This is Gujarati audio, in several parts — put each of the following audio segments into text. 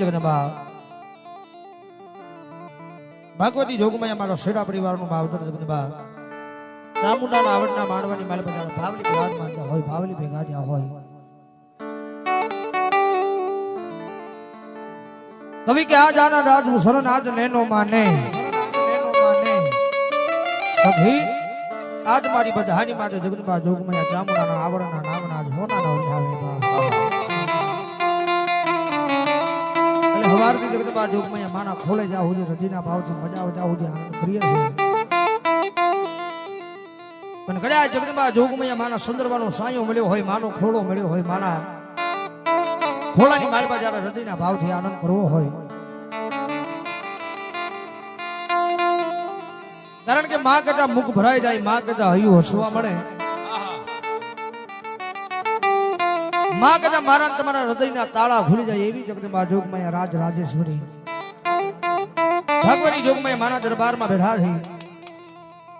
જગદંબા ભાગવતી જોગમાં અમારો શેરા પરિવારનું માવતર જગદંબા ચામુંડાના આવડના માણવાની માલ બધા ભાવલી ભેગા માનતા હોય, ભાવલી ભેગા હોય. કવિ કે આ જાના રાજુ શરણ આજ નેનો માને. સભી આજ મારી બધાની માટે જગદંબા જોગમયા ચામુંડાના આવડના નામના જ હોનાના આવે એટલે હવારથી જગદંબા માના ખોલે જાવ સુધી હૃદયના ભાવથી મજા આવે, જાવ સુધી આનંદ કરીએ પણ કદાચ જગદંબા જોગમય માના સુંદરવાનો સાયો મળ્યો હોય, માનો ખોળો મળ્યો હોય માના ખોળાની માલમાં જયારે હૃદયના ભાવથી આનંદ કરવો હોય. કારણ કે માં કરતા મુખ ભરાઈ જાય, માં કરતા હૈયું હસવા મળે. માં કદા મારા તમારા હૃદયના તાળા ખુલી જાય એવી જગદંબા જોગમાં રાજ રાજેશ્વરી. ભગવાની જોગમાં માના દરબારમાં બેઠા રહી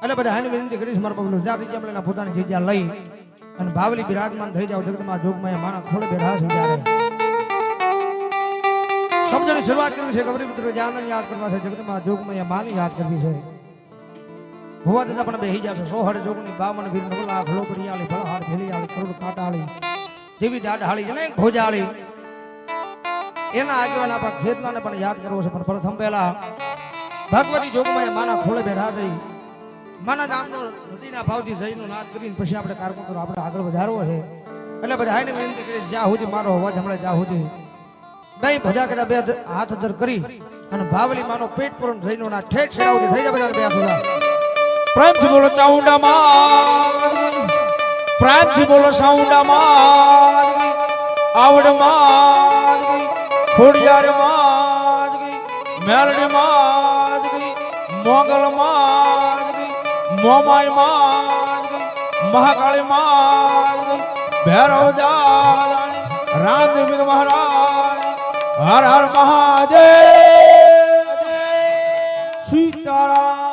એટલે બધા હાની વિનંતી કરીશ, મારા પગલું જાતી જમલેના પોતાની જગ્યા લઈ અને ભાવલી બિરાજમાન થઈ જાવ જગદંબા જોગમાં મારા ખોળે બેઠા છે જાય સમજણની શરૂઆત કરવી છે, ગૌરી પુત્ર જાનને યાદ કરવા છે જગદંબા જોગમાં માની યાદ કરવી છે. હોવા છતાં પણ બેહી જશે. સોહડ જોગની બાવન વીર નવલા ખલોપડિયાળી ભળહાર ભેલિયાળી કરોડ કાટાળી દેવી દાઢાળી જને ભોજાળી. એના આગેવાન આપણા ખેતલાને પણ યાદ કરવો છે. પણ પ્રથમ પહેલા ભગવતી જોગમાં માના ખોળે બેઠા થઈ માના નામનો હૃદયના ભાવથી જઈનો નાદ કરીને પછી આપણે કાર્યક્રમ આપણે આગળ વધારવો છે. એટલે બધા એને વિનંતી કરી જ્યાં સુધી મારો અવાજ હમણાં જ્યાં સુધી દહીં ભજા કરતા બે હાથ ધર કરી અને ભાવલી માનો પેટ પૂરણ જઈનો ના ઠેઠ સુધી થઈ જાય બધા બે હાથ. પ્રેમથી બોલો ચાઉંડા માં પ્રેમથી બોલો સાઉંડા માં આવડમાં ખોડિયાર માં મેલડી માં મોગલ માં મોમાઈ માં મહાકાળી માં ભૈરવ દાદાની રામદેવ મહારાજ હર હર મહાદેવ સીતારામ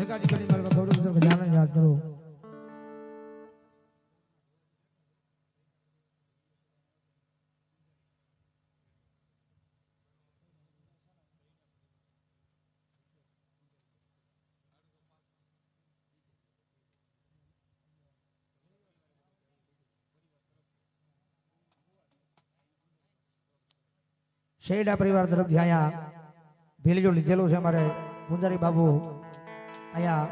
એકાદી કરી મારા ગૌરવ પુત્ર કે જાણે પરિવાર તરફથી અહીંયા ભેલજો લીધેલો છે અમારે ગુંજારી બાબુ. અહીંયા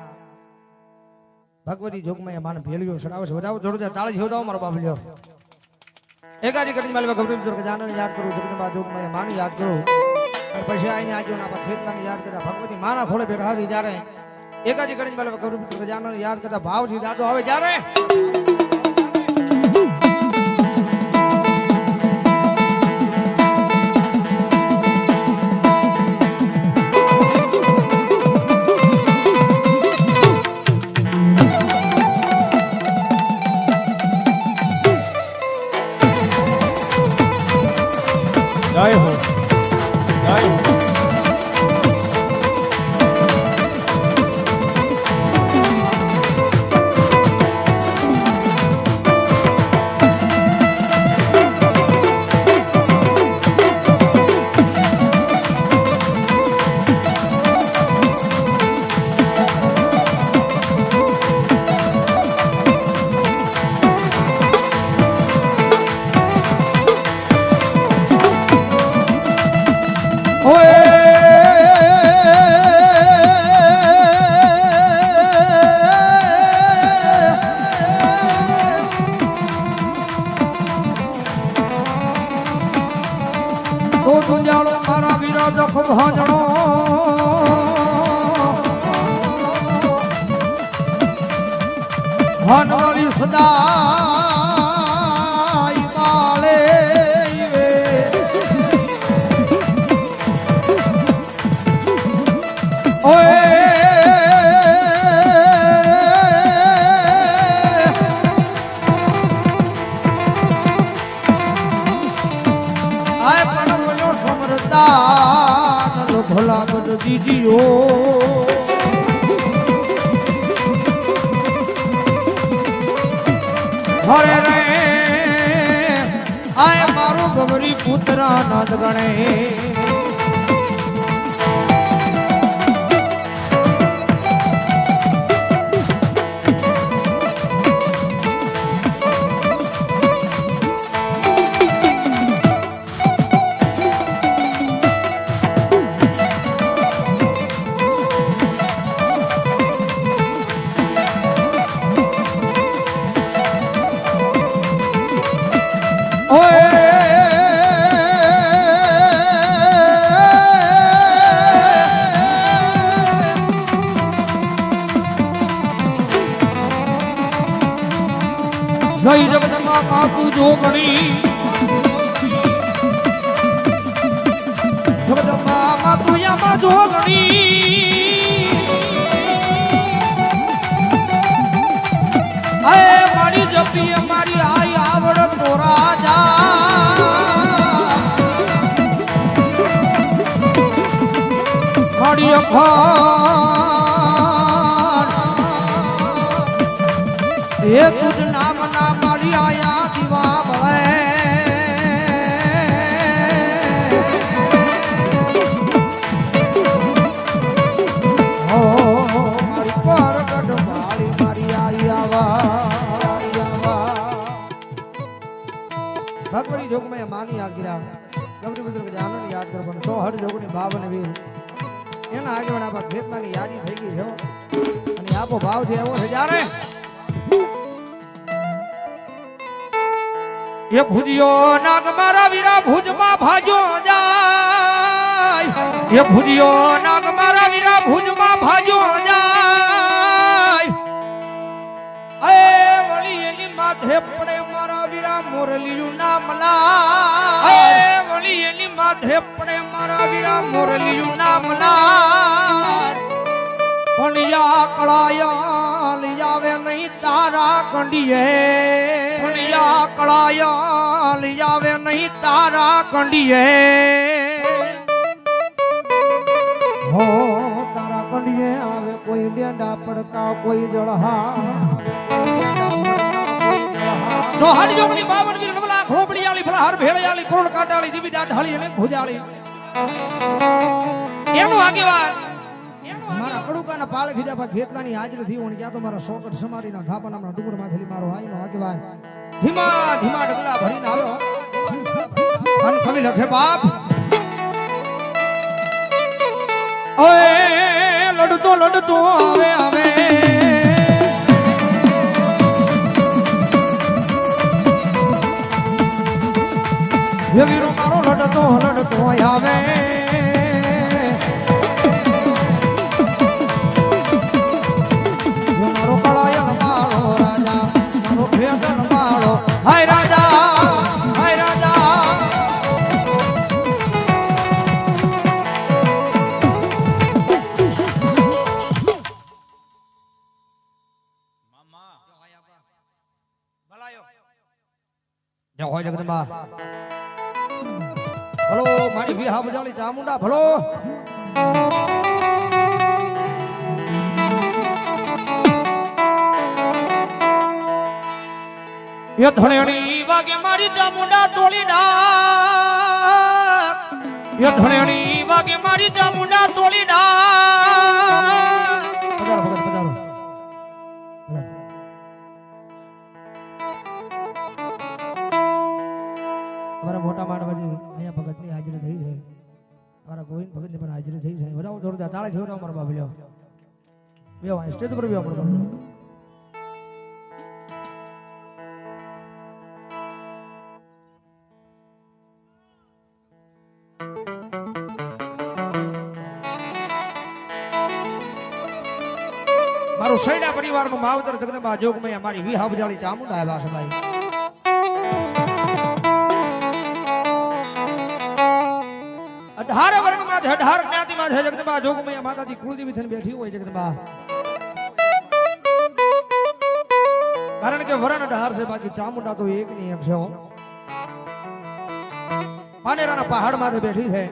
ભગવતી જોગમાં માન ભેલ્યો સડાવે છે. વધાવો જોરદાર તાળી જોદાવો મારો બાબલ્યો એકાદી કડી માલવા ગભરી જોર જાનને યાદ કરું જગદંબા જોગમાં માન યાદ કરું. અને પછી આઈને આજો ના ખેતલાને યાદ કરતા ભગવતી માના ખોળે બેઠા હતી જ્યારે એકાદી કડી માલવા ગભરી જોર જાનને યાદ કરતા ભાવથી દાદો આવે, જ્યારે ઓ ગુંજાળો મારા વીરા દખ ભાંજણો હનવાળી સદાય દીજીઓ હરે રે આય મારો ગૌરી પુત્ર નંદ ગણે મારી અખાર એ તુજ નામ ના મારી આયા દીવા ભળે મારી પરગટ મારી મારી આઈ આવા. ભગવતી જોગમાં માની આગિરા ગમરી પુત્ર જાનન યાદ કરવાનું. તો હર જોગની બાવન વીર. એના આગળ આપણા ખેતમાની યાદી થઈ ગઈ છે અને આપો ભાવ છે એવો છે. જ્યારે એ ભુજિયો નાગ મારા વીરા ભુજમાં ભાજો જાય. એ ભુજિયો નાગ મારા વીરા ભુજમાં ભાજો જાય. એ વળી એની માથે પડે મારા વીરા મોરલીયું નામ લા વળી પડે મારા વીરા મોરલીયું નામ લાર. પણ યા કળાયા લઈ આવે નહીં તારા કંડીએ પણ યા કળાયા લઈ આવે નહીં તારા કંડીએ હો, તારા કંડીએ આવે કોઈ લેંડા પડકા, કોઈ જળહા સોહાડી જોગણી બાવન વીર નવલા ખોબડીયાળી ફલહાર ભેળિયાળી કોણ કાટાળી, જીવી દાઢાળી અને ભુજાળી. એનો આગેવાન મારા કડુકાના પાળ ખીધા પા ખેતલાની હાજર થઈ હોણ ક્યાં તો મારા સોકટ સમારીના ધાપા નામના ડુંગર માથેલી મારો આઈનો આગેવાન. ધીમા ધીમા ડગલા ભરીને આવ્યો અને કવિ લખે બાપ. ઓય, લડતો લડતો આવે આવે વીરો મારો લડતો લડતો આવે. ગોવિંદ ભગતની પણ હાજરી થઈ છે બધા જોરદાર તાળે જોરદાર અમારો બાપ લ્યો. બેવ અહીં સ્ટેજ પર બેવ આપણો મારું સૈડા પરિવારનું માવતર જગદંબા જોગમય અમારી વિહા બજાળી ચામુંડા આવ્યા છે, ભાઈ. છે અઢાર જ્ઞાતિમાં છે જગદંબા જોગમૈયા માતાજી કુળદેવી થઈને બેઠી હોય જગદંબા કારણ કે વરણ અઢાર છે, બાકી ચામુંડા તો એક ની એક છે પાનેરાના પહાડ માથે બેઠી છે.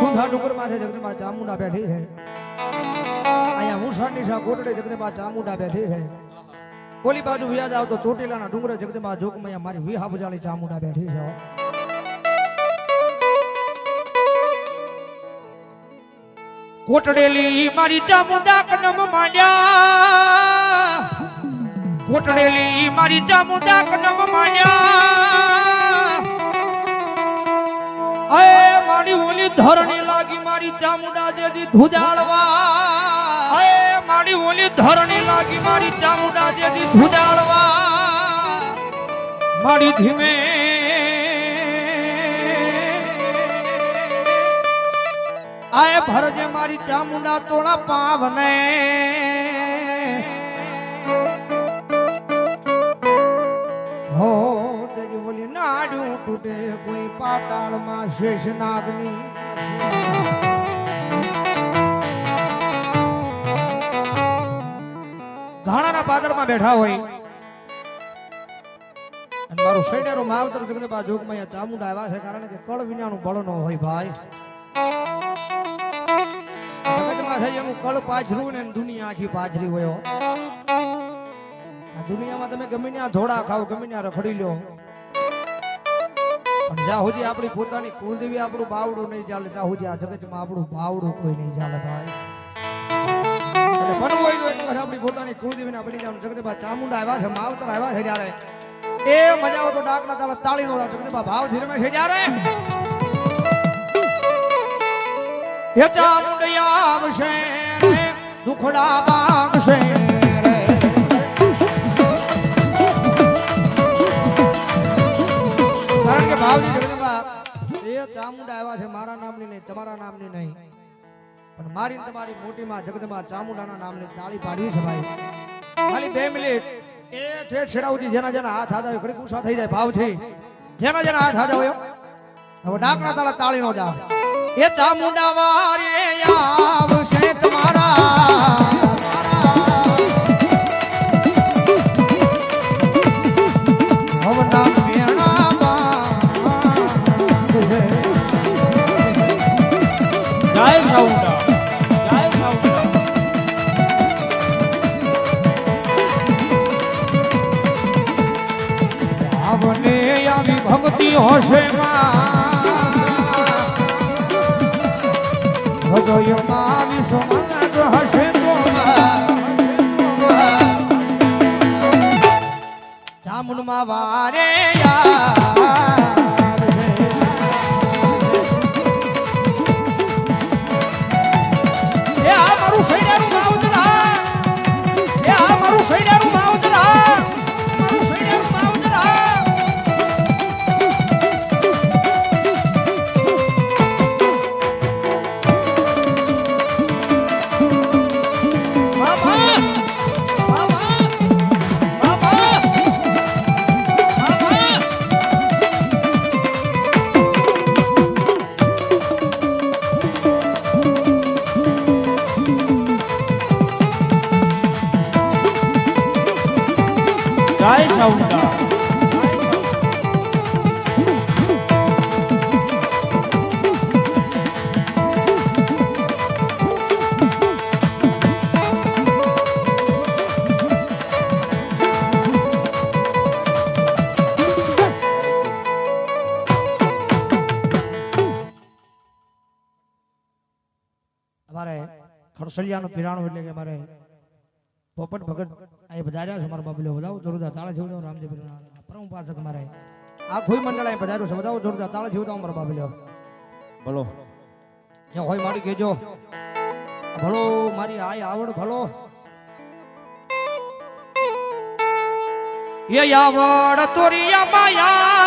સુંધા ડુંગર માથે જગદંબા ચામુંડા બેઠી છે. અહીંયા મુસાની નિશા કોટડે જગદંબા ચામુંડા બેઠી છે. ઓલી બાજુ વ્યાજ આવતો ચોટીલાના ડુંગર જગદંબા જોગમૈયા મારી વિહા બજાળી ચામુંડા બેઠી છે કોટડેલી મારી ચામુંડા કનમ માંડ્યા. કોટડેલી મારી ચામુંડા કનમ માંડ્યા. અય મારી ઓલી ધરણી લાગી મારી ચામુંડા જેથી ધુજાળવા. અય મારી ઓલી ધરણી લાગી મારી ચામુંડા જેથી ધુજાળવા. મારી ધીમે આય ભરજે મારી ચામુંડા તોડા પાવને. હો, તેજી બોલી નાડું તૂટે કોઈ પાતાળમાં શેષ નાગની. ધાણાના પાદરમાં બેઠા હોય. અને મારું સૈડેરો માવતર જગને બા જોગમાં ચામુંડા આવ્યા છે કારણ કે કળ વિનાનું બળ ન હોય ભાઈ. જગતમાં સુધી આપણી પોતાની કુલદેવી આપણું બાવડું નહીં ચાલે, ત્યાં સુધી આ જગતમાં આપણું બાવડું કોઈ નહીં ચાલે ભાઈ. આપણી પોતાની કુળદેવીને બની જવાનું જગદંબા ચામુંડા આવ્યા છે, માવતર આવ્યા છે જ્યારે. એ મજા તો ડાકના તાળા તાળી નો જગદંબા ભાવ જીરમે છે જ્યારે. એ ચામુંડિયા આવશે રે, દુખડા માંગશે કારણ કે ભાવજી જગદંબા એ ચામુંડા આવ્યા છે મારા નામની નહીં તમારા નામની નહીં. પણ મારી તમારી મોટીમાં જગતમાં ચામુંડાના નામની તાળી પાડવી છે ભાઈ. ખાલી બે મિનિટ. એ ઠેઠ છેડા સુધી જેના જેના હાથ હાથ આવે ઘડી ગુસ્સા થઈ જાય ભાવથી જેના જેના હાથ હાથ આવ્યો હવે ડાકના તાળા તાળી નો જાવ એ ચામુંડા વારે આવશે તમારા ભક્તિ હશે ચામુંડમાં વારે ખડસલિયાનું પીરાણું એટલે કે મારે પોપટ ભગત અહીં પધાર્યા છે અમારા બાબલો. બધાઓ જોરદાર તાળા જેવડો રામદેવ પરમ ઉપાસક મારે આ કોઈ મંડળ અહીં પધાર્યું છે. બધાઓ જોરદાર તાળા જેવડો અમારા બાબલો. ભલો. જે હોય મારી કેજો ભલો મારી આય આવડ ભલો. એ આવડ તોરી માયા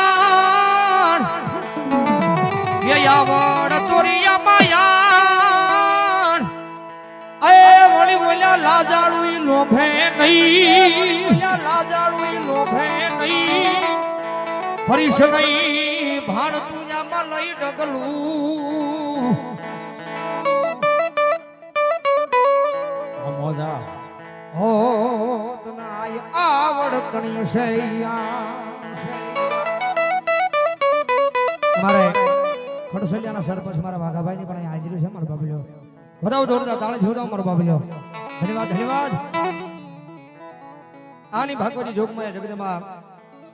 એ આવડ વળી બોલ્યા લાજાળું ઈ. લોભે નહીં બોલ્યા લાજાળું ઈ. લોભે નહીં ફરીશ નહીં ભાણ પૂજામાં લઈ ડગલું. મોજા. હો તનાય આવડતણી શૈયા. મારે ખડસલિયાના સરપંચ મારા વાઘાભાઈની પણ હાજરી છે મારો બાબલ્યો બતાવો જોરદાર તાળી જોરદાર મારો બાપ લ્યો ધન્યવાદ ધન્યવાદ. આની ભાગવતી જોગમાં જગદમાં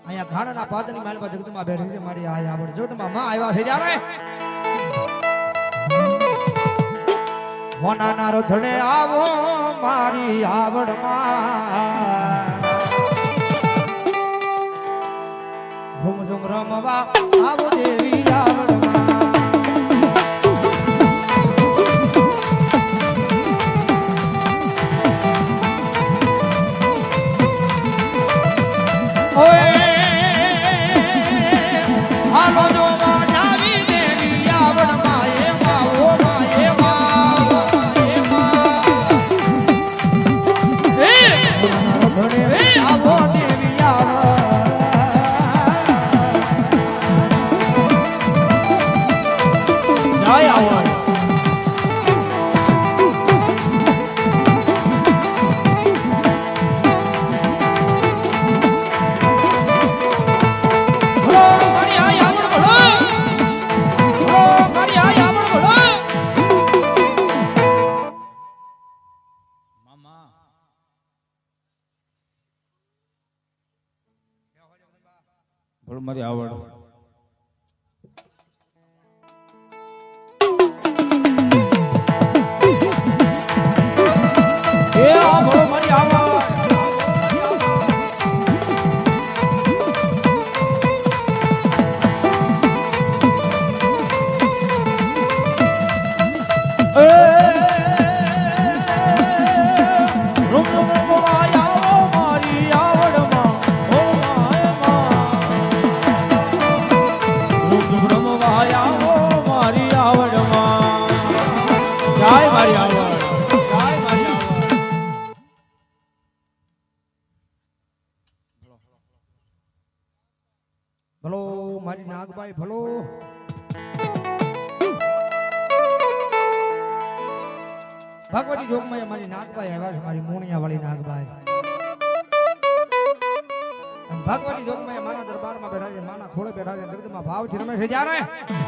અહીંયા ધાણાના પાદની માલમાં જગદમાં બેઠી છે મારી આ આવડ. જગદમાં માં આવ્યા છે ત્યારે હોનાના રોધણે આવો મારી આવડમાં. ઝુમ ઝુમ રમવા આવો દેવી આવડ. 哎！都请他们回家来。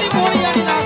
り盛り上がな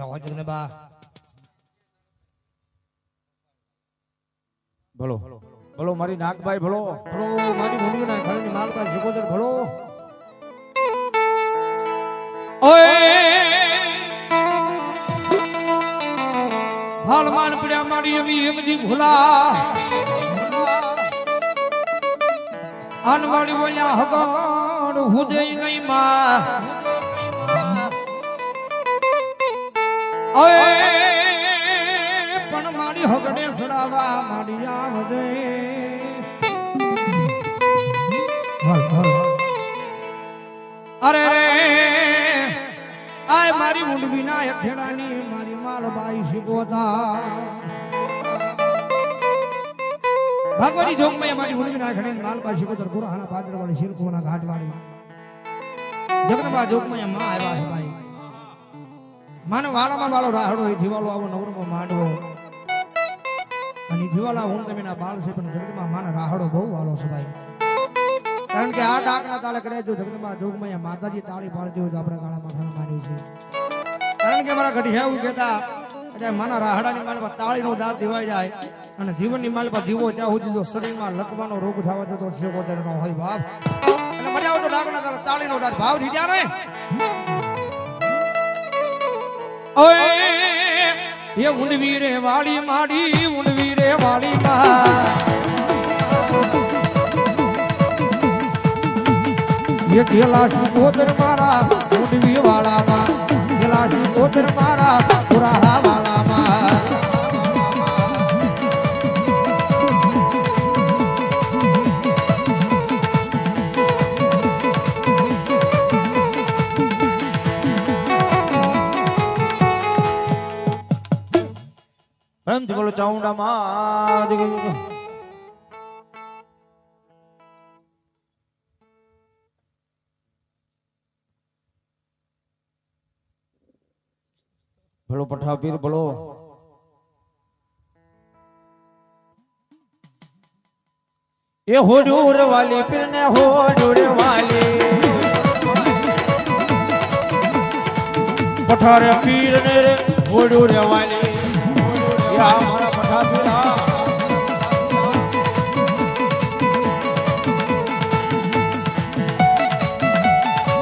જો હોજક ને બા ભલો. ભલો મારી નાગભાઈ ભલો. ભલો મારી ભૂમિ ના ઘરની માલભાઈ સુગોદર ભલો. ઓય! ભાલ માન પડ્યા મારી એવી એકજી ભૂલા. અનવાડી બોલ્યા હગણ હુદય નહીં માં અરે પણ મારી હગડે સડાવા મારી આવજે અરે રે! આય મારી ઊંડવી ના અથેડાની મારી માળ બાઈ શીખવતા. ભાગવાની જોગમાં મારી ઊંડવી ના ઘણી માલ બાઈ શીખવતર ગુરાહાના પાદર વાળી શિરકોના ઘાટ વાળી જગનબા જોગમાં માં આવ્યા છે ભાઈ. માનો વાળામાં વાળો રાહડો, એ જીવાલો આવો નવરમો માંડવો. અને જીવાલા હું તમે ના બાળ છે, પણ જગતમાં માના રાહડો બહુ વાલો છે ભાઈ. કારણ કે આ ડાકના તાલે કરે જો જગતમાં જોગમાં માતાજી તાળી પાડતી હોય તો આપણે ગાળા માથાના માર્યું છે. કારણ કે મારા એવું કહેતા, એટલે માના રાહડાની માલ પર તાળીનો દાંત દેવાઈ જાય અને જીવનની માલ પર જીવો ત્યાં સુધી જો શરીરમાં લકવાનો રોગ થવા જતો શેકો નો હોય બાપ. અને મજા આવે તો ડાકના તાલે તાળીનો દાંત ભાવ ત્યારે ઓય એ ઊંડવી રે વાળી માડી, ઊંડવી રે વાળી માં. એ ગેલા શિકોતર મારા, ઊંડવી વાળામાં ગેલા શિકોતર મારા પુરાહા ભલો પઠાપીર ભલો એ હોડુર વાલી પીર ને હોડુર વાલી. પઠાર પીર ને રે હોડુર વાલી. યા મારા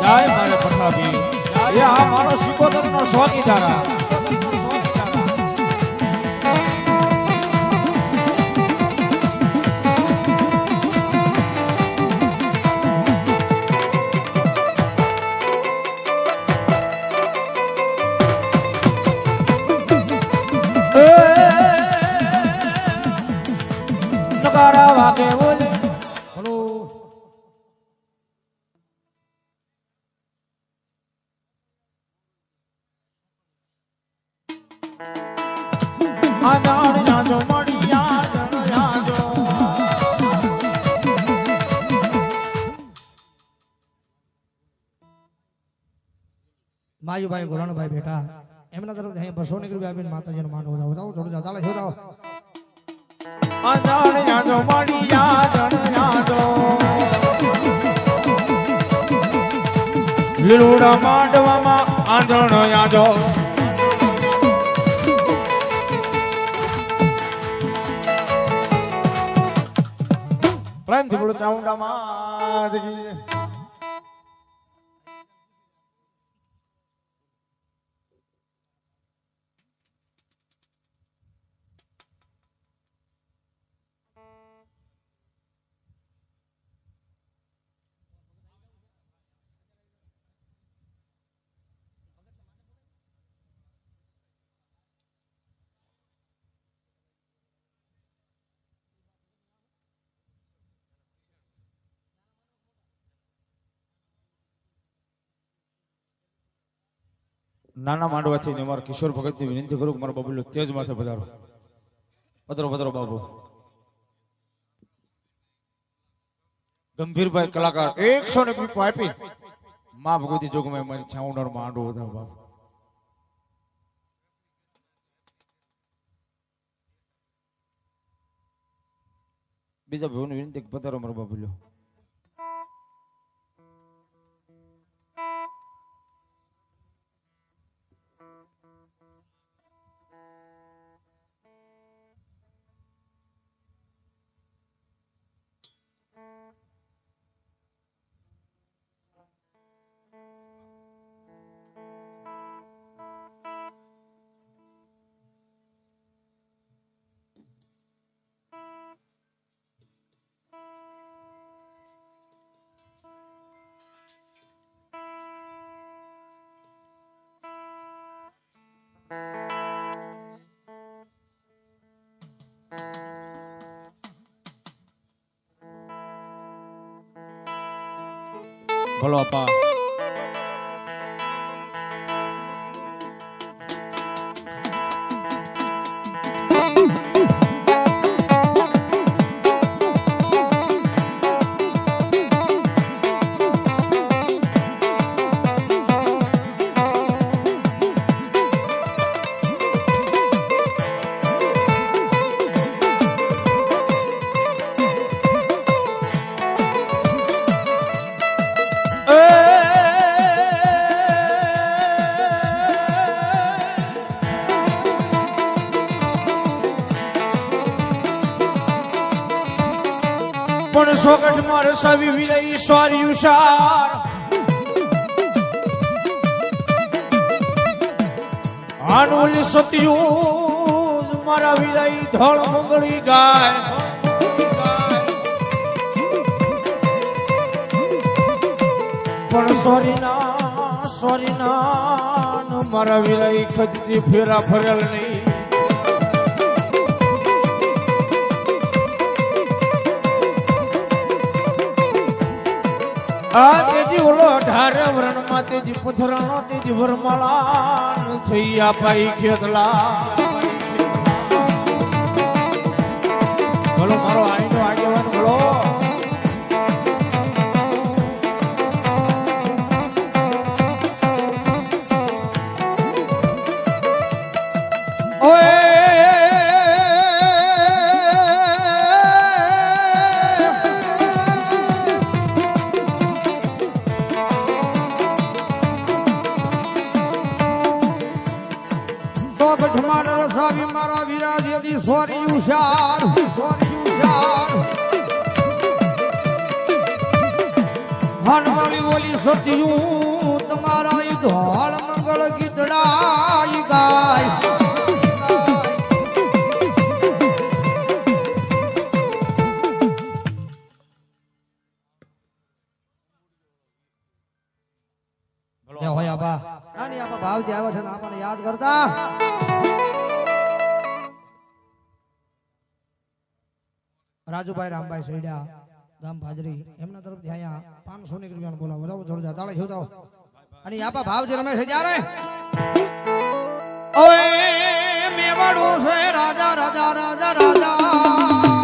જાય મારે પઠાપી એ આ મારો સિકોતર નો શોખીદારા નકારા માયુભાઈ ગોરાણભાઈ બેઠા. એમના તરફ અહીં બસો ની રૂપિયા આપીને માતાજીનો માન વધાવો વધાવો થોડું જાતા જાજો લીલુડા માંડવામાં આંધણ યાજો પ્રેમથી બોલો ચાઉંડા માં નાના માંડવાથી ને કિશોર ભગતની વિનંતી કરું કે મારો બાબુલો તેજ માથે પધારો. પધરો પધરો બાબુ. ગંભીરભાઈ કલાકાર એકસો ને પીપો આપી. મા ભગવતી જોગમાં મારી છાઉંડાનો માંડવો વધારો બાબુ. બીજા ભાઈઓને વિનંતી પધારો મારો બાબુલો. ભલો અપા આનુલી સતયુજ મારા વિરય ધળ મંગળી ગાય. પણ સોરી ના સોરી ના મારા વિરય કદી ફેરા ફરેલ નહીં. આ તેજી ઓલો ઢાર તેજી પથરાણો તેજ વરમાળા થૈયા આપાઈ ખેતલા. બોલો મારો આઈનો હનવાલી બોલી સત્યું રાજુભાઈ રામભાઈ સૈડા ગામ ભાજરી એમના તરફથી અહીંયા પાંચસો ની રૂપિયા બોલાવો. બધાઓ જોરદાર. તાળે શોધાવો અને આપા ભાવ જે રમેશ ત્યારે? ઓય, મેવાડો છે રાજા રાજા રાજા રાજા.